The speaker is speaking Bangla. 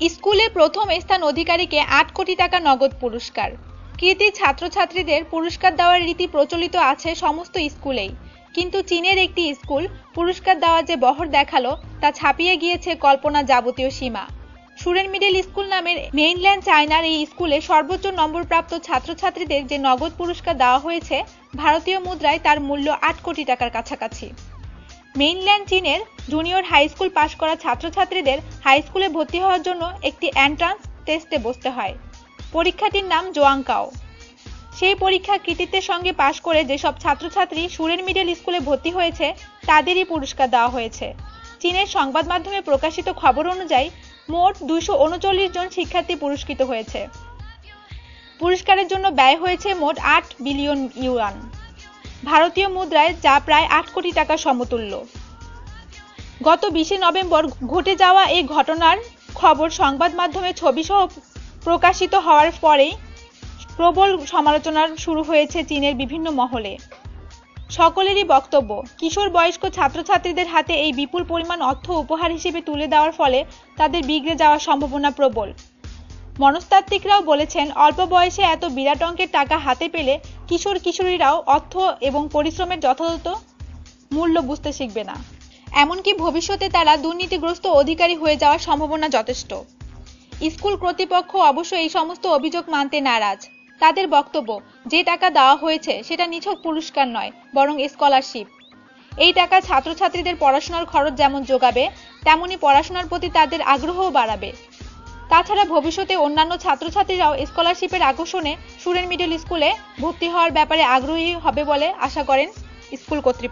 স্কুলে প্রথম স্থান অধিকারীকে আট কোটি টাকা নগদ পুরস্কার। কৃতি ছাত্রছাত্রীদের পুরস্কার দেওয়ার রীতি প্রচলিত আছে সমস্ত স্কুলেই। কিন্তু চীনের একটি স্কুল পুরস্কার দেওয়া যে বহর দেখাল, তা ছাপিয়ে গিয়েছে কল্পনা যাবতীয় সীমা। সুরেন মিডল স্কুল নামের মেইনল্যান্ড চায়নার এই স্কুলে সর্বোচ্চ নম্বরপ্রাপ্ত ছাত্রছাত্রীদের যে নগদ পুরস্কার দেওয়া হয়েছে, ভারতীয় মুদ্রায় তার মূল্য আট কোটি টাকার কাছাকাছি। মেইনল্যান্ড চীনের জুনিয়র হাই স্কুল পাশ করা ছাত্রছাত্রীদের হাই স্কুলে ভর্তি হওয়ার জন্য একটি এন্ট্রান্স টেস্টে বসতে হয়। পরীক্ষাটির নাম জোয়াংকাও। সেই পরীক্ষা কৃতিত্বের সঙ্গে পাশ করে যেসব ছাত্রছাত্রী সুরেন মিডল স্কুলে ভর্তি হয়েছে, তাদেরই পুরস্কার দেওয়া হয়েছে। চীনের সংবাদ মাধ্যমে প্রকাশিত খবর অনুযায়ী, মোট দুইশো উনচল্লিশ জন শিক্ষার্থী পুরস্কৃত হয়েছে। পুরস্কারের জন্য ব্যয় হয়েছে মোট আট বিলিয়ন ইউয়ান ভারতীয় মুদ্রায় যা প্রায় আট কোটি টাকা সমতুল্য। গত বিশে নভেম্বর ঘটে যাওয়া এই ঘটনার খবর সংবাদ মাধ্যমে ছবিসহ প্রকাশিত হওয়ার পরেই প্রবল সমালোচনা শুরু হয়েছে চীনের বিভিন্ন মহলে। সকলেরই বক্তব্য, কিশোর বয়স্ক ছাত্রছাত্রীদের হাতে এই বিপুল পরিমাণ অর্থ উপহার হিসেবে তুলে দেওয়ার ফলে তাদের বিগড়ে যাওয়ার সম্ভাবনা প্রবল। মনস্তাত্ত্বিকরাও বলেছেন, অল্প বয়সে এত বিরাট অঙ্কের টাকা হাতে পেলে কিশোর কিশোরীরাও অর্থ এবং পরিশ্রমের যথাযথ মূল্য বুঝতে শিখবে না। এমনকি ভবিষ্যতে তারা দুর্নীতিগ্রস্ত অধিকারী হয়ে যাওয়ার সম্ভাবনা যথেষ্ট। স্কুল কর্তৃপক্ষ অবশ্য এই সমস্ত অভিযোগ মানতে নারাজ। তাদের বক্তব্য, যে টাকা দেওয়া হয়েছে সেটা নিছক পুরস্কার নয়, বরং স্কলারশিপ। এই টাকা ছাত্রছাত্রীদের পড়াশোনার খরচ যেমন যোগাবে, তেমনি পড়াশোনার প্রতি তাদের আগ্রহও বাড়াবে। তাছাড়া ভবিষ্যতে অন্যান্য ছাত্রছাত্রীরাও স্কলারশিপের আকর্ষণে সুরেন মিডল স্কুলে ভর্তি হওয়ার ব্যাপারে আগ্রহী হবে বলে আশা করেন স্কুল কর্তৃপক্ষ।